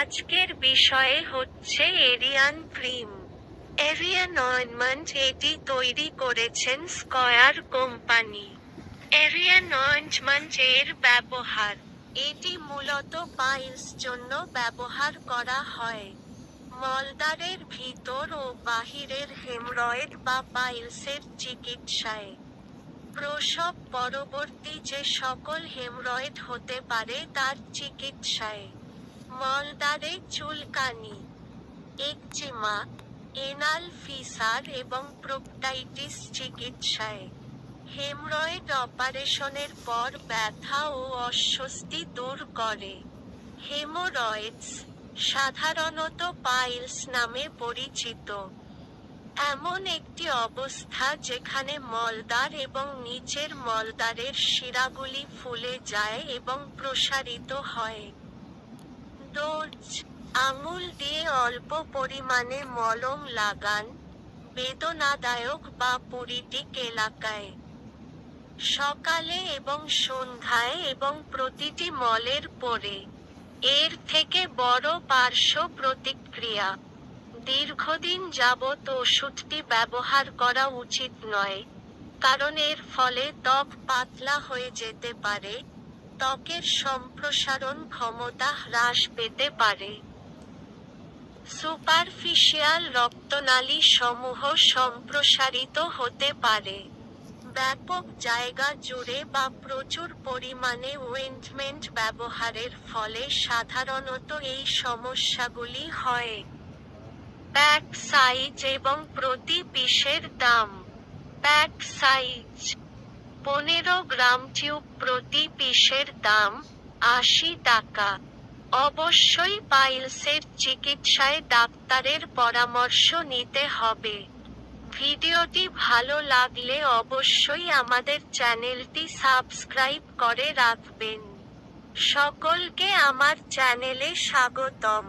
আজকের বিষয়ে হচ্ছে এরিয়ান ক্রিম। এরিয়ান অয়েনমেন্ট এটি তৈরি করেছেন স্কয়ার কোম্পানি। এরিয়ান অয়েন্টমেন্ট এর ব্যবহার। এটি মূলত পাইলস জন্য ব্যবহার করা হয়। মলদারের ভিতর ও বাহিরের হেমরয়েড বা পাইলসের চিকিৎসায়। প্রসব পরবর্তী যে সকল হেমরয়েড হতে পারে তার চিকিৎসায়। মলদারে চুলকানি, একজিমা এনাল ফিসার এবং প্রোপটাইটিস চিকিৎসায়। হেমরয়েড অপারেশনের পর ব্যথা ও অস্বস্তি দূর করে। হেমোরয়েডস সাধারণত পাইলস নামে পরিচিত। এমন একটি অবস্থা যেখানে মলদার এবং নিচের মলদারের শিরাগুলি ফুলে যায় এবং প্রসারিত হয়। ডোজ আঙুল দিয়ে অল্প পরিমাণে মলম লাগান, বেদনাদায়ক বা পরিটিক এলাকায়। সকালে এবং সন্ধ্যায় এবং প্রতিটি মলের পরে। এর থেকে বড় পার্শ্ব প্রতিক্রিয়া, দীর্ঘদিন যাবত ওষুধটি ব্যবহার করা উচিত নয়, কারণ এর ফলে ত্বক পাতলা হয়ে যেতে পারে ত্বকের সম্প্রসারণ ক্ষমতা হ্রাস পেতে পারে। সুপারফিশিয়াল রক্তনালী সমূহ সম্প্রসারিত হতে পারে। ব্যাপক জায়গা জুড়ে বা প্রচুর পরিমাণে ওয়েন্টমেন্ট ব্যবহারের ফলে সাধারণত এই সমস্যাগুলি হয়। প্যাক সাইজ এবং প্রতি পিসের দাম। প্যাক সাইজ পনেরো গ্রাম টিউব প্রতি পিসের দাম আশি টাকা। অবশ্যই পাইলসের চিকিৎসায় ডাক্তারের পরামর্শ নিতে হবে। ভিডিওটি ভালো লাগলে অবশ্যই আমাদের চ্যানেলটি সাবস্ক্রাইব করে রাখবেন। সকলকে আমার চ্যানেলে স্বাগতম।